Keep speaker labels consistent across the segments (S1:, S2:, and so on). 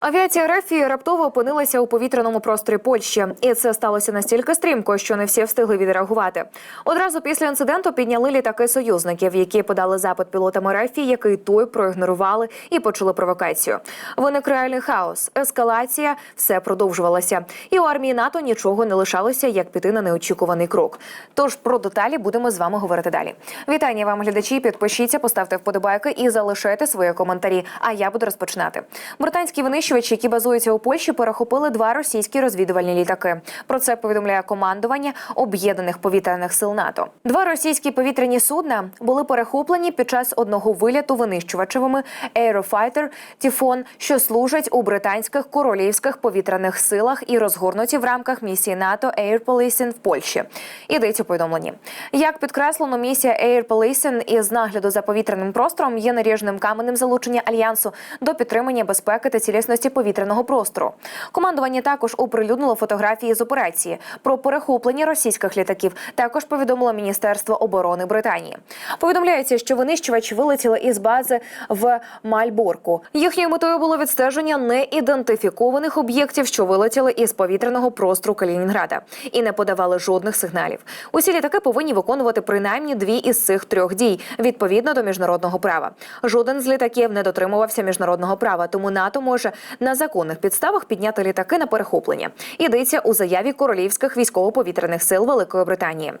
S1: Авіація Рефії раптово опинилася у повітряному просторі Польщі, і це сталося настільки стрімко, що не всі встигли відреагувати. Одразу після інциденту підняли літаки союзників, які подали запит пілотам Рефії, який той проігнорували і почали провокацію. Виник реальний хаос, ескалація, все продовжувалося. І у армії НАТО нічого не лишалося, як піти на неочікуваний крок. Тож про деталі будемо з вами говорити далі. Вітання вам, глядачі. Підпишіться, поставте вподобайки і залишайте свої коментарі. А я буду розпочинати. Британські винищувачі, які базуються у Польщі, перехопили два російські розвідувальні літаки. Про це повідомляє командування об'єднаних повітряних сил НАТО. Два російські повітряні судна були перехоплені під час одного виліту винищувачевими Aerofighter Typhoon, що служать у британських королівських повітряних силах і розгорнуті в рамках місії НАТО Air Policing в Польщі. Ідеться у повідомленні. Як підкреслено, місія Air Policing із нагляду за повітряним простором є наріжним каменем залучення альянсу до підтримання безпеки та цілісності повітряного простору. Командування також оприлюднило фотографії з операції про перехоплення російських літаків. Також повідомило Міністерство оборони Британії. Повідомляється, що винищувачі вилетіли із бази в Мальборку. Їхньою метою було відстеження неідентифікованих об'єктів, що вилетіли із повітряного простору Калінінграда, і не подавали жодних сигналів. Усі літаки повинні виконувати принаймні дві із цих трьох дій відповідно до міжнародного права. Жоден з літаків не дотримувався міжнародного права, тому НАТО може на законних підставах підняти літаки на перехоплення. Йдеться у заяві королівських військово-повітряних сил Великої Британії.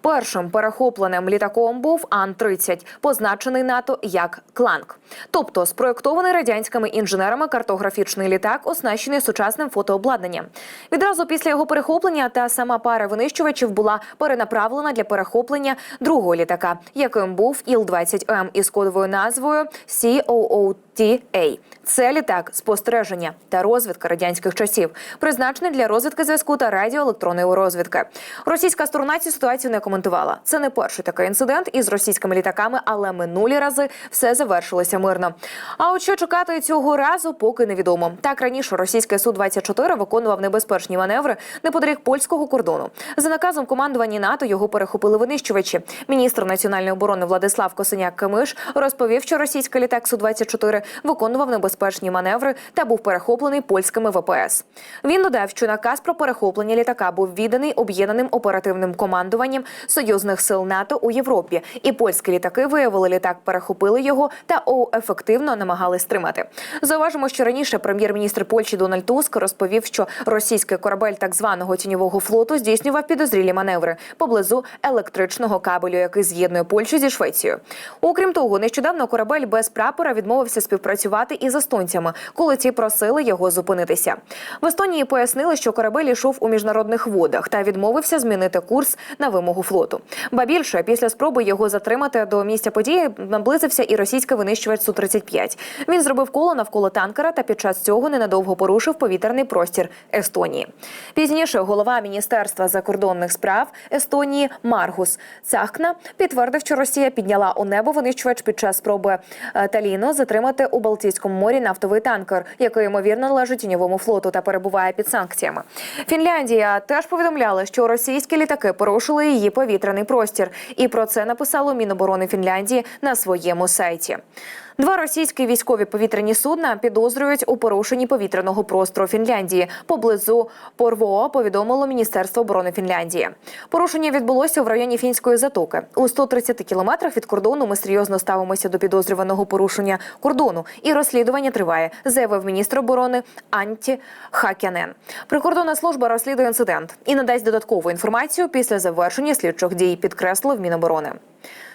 S1: Першим перехопленим літаком був Ан-30, позначений НАТО як Кланк, тобто спроєктований радянськими інженерами картографічний літак, оснащений сучасним фотообладнанням. Відразу після його перехоплення та сама пара винищувачів була перенаправлена для перехоплення другого літака, яким був Іл-20М із кодовою назвою COOTA. Це літак спостереження та розвідка радянських часів, призначений для розвідки зв'язку та радіоелектронної розвідки. Російська сторона цю ситуацію не коментувала. Це не перший такий інцидент із російськими літаками, але минулі рази все завершилося мирно. А от що чекати цього разу, поки невідомо. Так раніше російський су 24 виконував небезпечні маневри неподалік польського кордону. За наказом командування НАТО його перехопили винищувачі. Міністр національної оборони Владислав Косиняк Камиш розповів, що російський літак су 24 виконував небезпечні маневри та був перехоплений польськими ВПС. Він додав, що наказ про перехоплення літака був відданий об'єднаним оперативним командуванням союзних сил НАТО у Європі, і польські літаки виявили літак, перехопили його та ефективно намагались стримати. Зауважимо, що раніше прем'єр-міністр Польщі Дональд Туск розповів, що російський корабель так званого тіньового флоту здійснював підозрілі маневри поблизу електричного кабелю, який з'єднує Польщу зі Швецією. Окрім того, нещодавно корабель без прапора відмовився співпрацювати із естонцями, коли ті просили його зупинитися. В Естонії пояснили, що корабель йшов у міжнародних водах та відмовився змінити курс на вимогу флоту. Ба більше після спроби його затримати до місця події наблизився і російський винищувач су 35 Він зробив коло навколо танкера та під час цього ненадовго порушив повітряний простір Естонії. Пізніше голова міністерства закордонних справ Естонії Маргус Цахкна підтвердив, що Росія підняла у небо винищувач під час спроби е, Таліно затримати у Балтійському морі нафтовий танкер, який ймовірно належить тіньовому флоту та перебуває під санкціями. Фінляндія теж повідомляла, що російські літаки порушили її повітряний простір, і про це написало Міноборони Фінляндії на своєму сайті. Два російські військові повітряні судна підозрюють у порушенні повітряного простору Фінляндії поблизу Порвоо. Повідомило Міністерство оборони Фінляндії. Порушення відбулося в районі фінської затоки. У 130 кілометрах від кордону ми серйозно ставимося до підозрюваного порушення кордону, і розслідування триває, заявив міністр оборони Анті Хакянен. Прикордонна служба розслідує інцидент і надасть додаткову інформацію після завершення слідчих дій. Підкреслив Міноборони.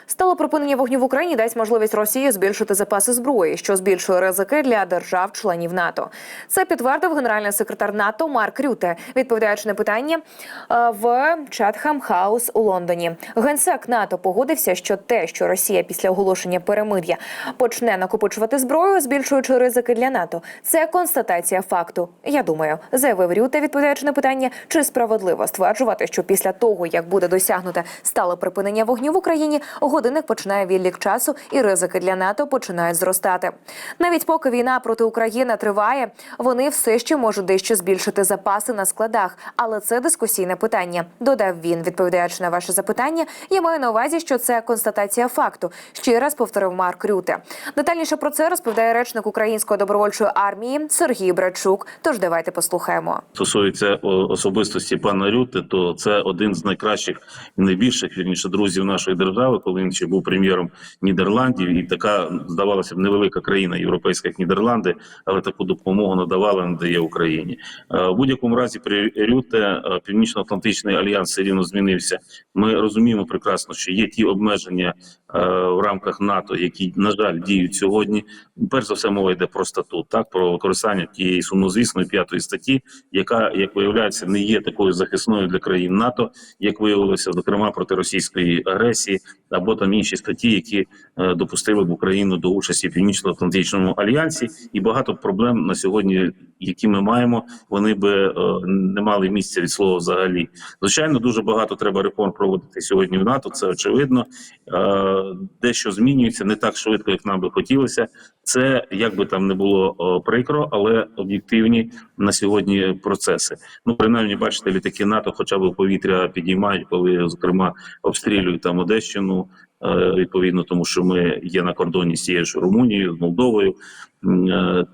S1: Стало припинення вогню в Україні дасть можливість Росії збільшити запаси зброї, що збільшує ризики для держав-членів НАТО. Це підтвердив генеральний секретар НАТО Марк Рюте, відповідаючи на питання е, в Чатхам Хаус у Лондоні. Генсек НАТО погодився, що те, що Росія після оголошення перемир'я почне накопичувати зброю, збільшуючи ризики для НАТО, це констатація факту. Я думаю, заявив Рюте, відповідаючи на питання, чи справедливо стверджувати, що після того як буде досягнуте стале припинення вогню в Україні, годинник починає відлік часу, і ризики для НАТО починають зростати. Навіть поки війна проти України триває, вони все ще можуть дещо збільшити запаси на складах, але це дискусійне питання. Додав він, відповідаючи на ваше запитання. Я маю на увазі, що це констатація факту. Ще раз повторив Марк Рюте. Детальніше про це розповідає речник української добровольчої армії Сергій Брачук. Тож давайте послухаємо.
S2: стосується особистості пана Рюти, то це один з найкращих і найбільших вірніше друзів нашої держави, коли він ще був прем'єром Нідерландів, і така здавалося б невелика країна, європейська як Нідерланди, але таку допомогу надавала надає Україні. Е, В будь-якому разі при Рюте е, Північно-Атлантичний альянс все рівно змінився. Ми розуміємо прекрасно, що є ті обмеження е, в рамках НАТО, які на жаль діють сьогодні. Перш за все, мова йде про статут, так про використання тієї сумнозвісної п'ятої статті, яка, як виявляється, не є такою захисною для країн НАТО, як виявилося, зокрема проти російської агресії, або там інші статті, які е, допустили б Україну до участі в північно-атлантичному альянсі, і багато проблем на сьогодні, які ми маємо, вони би е, не мали місця від слова взагалі. Звичайно, дуже багато треба реформ проводити сьогодні в НАТО. Це очевидно. Е, Дещо змінюється не так швидко, як нам би хотілося. Це як би там не було прикро, але об'єктивні на сьогодні процеси. Ну принаймні, бачите, літаки НАТО, хоча б повітря підіймають, коли зокрема обстрілюють там Одещину. Е, Відповідно, тому що ми є на кордоні з тією ж Румунією, з Молдовою,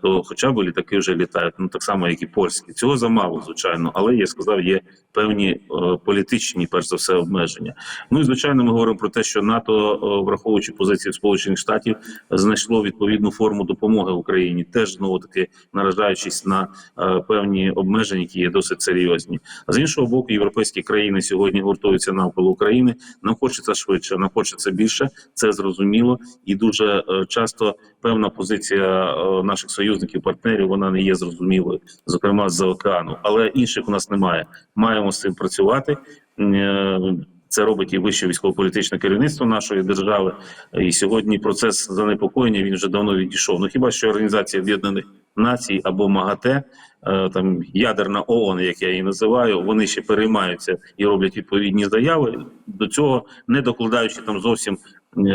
S2: то хоча б літаки вже літають. Ну так само, як і польські. Цього замало, звичайно, але я сказав, є певні е, політичні, перш за все, обмеження. Ну і звичайно, ми говоримо про те, що НАТО, е, враховуючи позицію Сполучених Штатів, знайшло відповідну форму допомоги Україні, теж знову таки наражаючись на е, певні обмеження, які є досить серйозні. А з іншого боку, європейські країни сьогодні гуртуються навколо України. Нам хочеться швидше, нам хочеться більше. Це зрозуміло, і дуже е, часто певна позиція е, наших союзників, партнерів, вона не є зрозумілою, зокрема з-за океану. Але інших у нас немає. Маємо з цим працювати. Е, Це робить і вище військово-політичне керівництво нашої держави. І сьогодні процес занепокоєння він вже давно відійшов. Ну хіба що Організація Об'єднаних Націй або МАГАТЕ, е, там ядерна ООН, як я її називаю, вони ще переймаються і роблять відповідні заяви. До цього не докладаючи там зовсім е,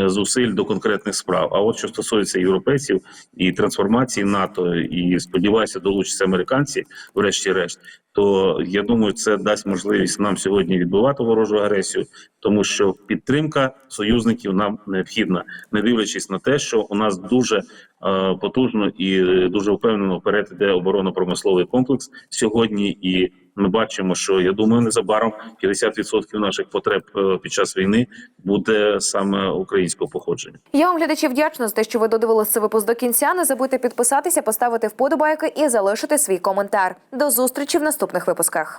S2: зусиль до конкретних справ. А от що стосується європейців і трансформації НАТО, і сподіваюся, долучаться американці, врешті-решт, то я думаю, це дасть можливість нам сьогодні відбивати ворожу агресію, тому що підтримка союзників нам необхідна, не дивлячись на те, що у нас дуже е, потужно і е, дуже впевнено вперед іде оборонно-промисловий комплекс сьогодні. І ми бачимо, що я думаю, незабаром 50% наших потреб е, під час війни буде саме українського походження.
S1: Я вам глядачі вдячна за те, що ви додивилися цей випуск до кінця. Не забудьте підписатися, поставити вподобайки і залишити свій коментар. До зустрічі в наступних випусках.